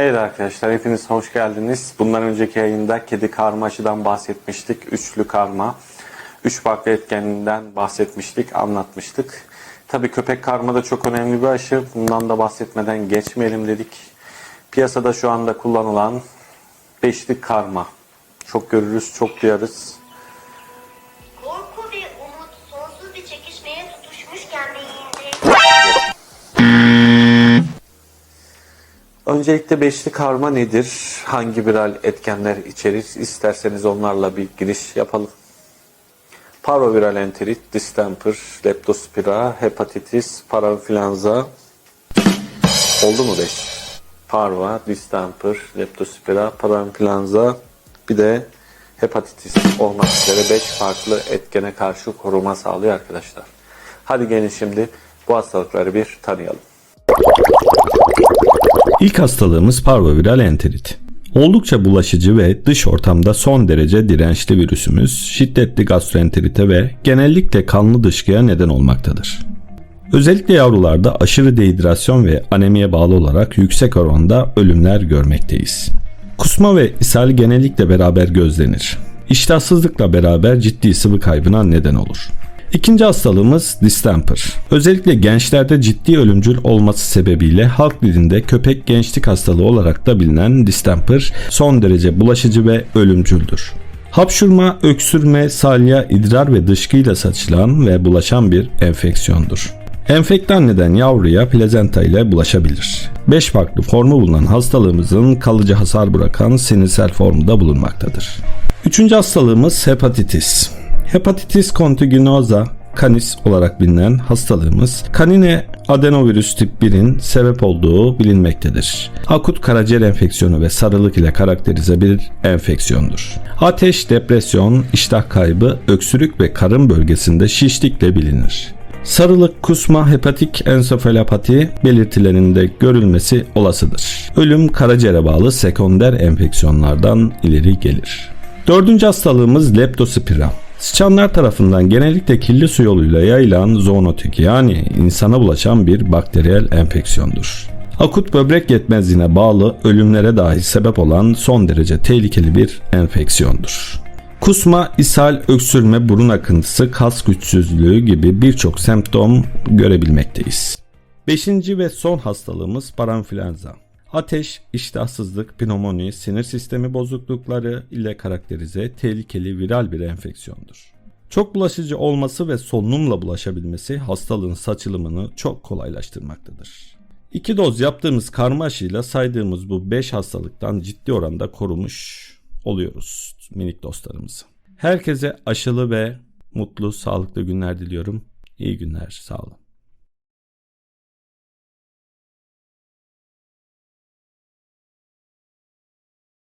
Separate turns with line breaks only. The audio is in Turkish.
Evet arkadaşlar hepiniz hoş geldiniz. Bundan önceki yayında kedi karma aşıdan bahsetmiştik. Üçlü karma. Üç farklı etkenliğinden bahsetmiştik, anlatmıştık. Tabii köpek karma da çok önemli bir aşı. Bundan da bahsetmeden geçmeyelim dedik. Piyasada şu anda kullanılan beşli karma. Çok görürüz, çok duyarız.
Korku ve umut sonsuz bir çekişmeye tutuşmuşken beyinde
Öncelikle beşli karma nedir? Hangi viral etkenler içerir? İsterseniz onlarla bir giriş yapalım. Parvoviral enterit, distemper, leptospira, hepatitis, parainfluenza. Oldu mu 5? Parva, distemper, leptospira, parainfluenza, bir de hepatitis olmak üzere 5 farklı etkene karşı koruma sağlıyor arkadaşlar. Hadi gelin şimdi bu hastalıkları bir tanıyalım.
İlk hastalığımız parvoviral enterit. Oldukça bulaşıcı ve dış ortamda son derece dirençli virüsümüz şiddetli gastroenterite ve genellikle kanlı dışkıya neden olmaktadır. Özellikle yavrularda aşırı dehidrasyon ve anemiye bağlı olarak yüksek oranda ölümler görmekteyiz. Kusma ve ishal genellikle beraber gözlenir. İştahsızlıkla beraber ciddi sıvı kaybına neden olur. İkinci hastalığımız distemper. Özellikle gençlerde ciddi ölümcül olması sebebiyle halk dilinde köpek gençlik hastalığı olarak da bilinen distemper son derece bulaşıcı ve ölümcüldür. Hapşurma, öksürme, salya, idrar ve dışkıyla saçılan ve bulaşan bir enfeksiyondur. Enfekte anneden yavruya plazenta ile bulaşabilir. 5 farklı formu bulunan hastalığımızın kalıcı hasar bırakan sinirsel formu da bulunmaktadır. Üçüncü hastalığımız hepatitis. Hepatitis contiginosa canis olarak bilinen hastalığımız kanine adenovirüs tip 1'in sebep olduğu bilinmektedir. Akut karaciğer enfeksiyonu ve sarılık ile karakterize bir enfeksiyondur. Ateş, depresyon, iştah kaybı, öksürük ve karın bölgesinde şişlikle bilinir. Sarılık, kusma, hepatik ensefalopati belirtilerinde görülmesi olasıdır. Ölüm karaciğere bağlı sekonder enfeksiyonlardan ileri gelir. Dördüncü hastalığımız leptospira. Sıçanlar tarafından genellikle kirli su yoluyla yayılan zoonotik yani insana bulaşan bir bakteriyel enfeksiyondur. Akut böbrek yetmezliğine bağlı ölümlere dahi sebep olan son derece tehlikeli bir enfeksiyondur. Kusma, ishal, öksürme, burun akıntısı, kas güçsüzlüğü gibi birçok semptom görebilmekteyiz. Beşinci ve son hastalığımız parainfluenza. Ateş, iştahsızlık, pnömoni, sinir sistemi bozuklukları ile karakterize tehlikeli viral bir enfeksiyondur. Çok bulaşıcı olması ve solunumla bulaşabilmesi hastalığın saçılımını çok kolaylaştırmaktadır. İki doz yaptığımız karma aşıyla saydığımız bu 5 hastalıktan ciddi oranda korumuş oluyoruz minik dostlarımızı. Herkese aşılı ve mutlu, sağlıklı günler diliyorum. İyi günler, sağ olun.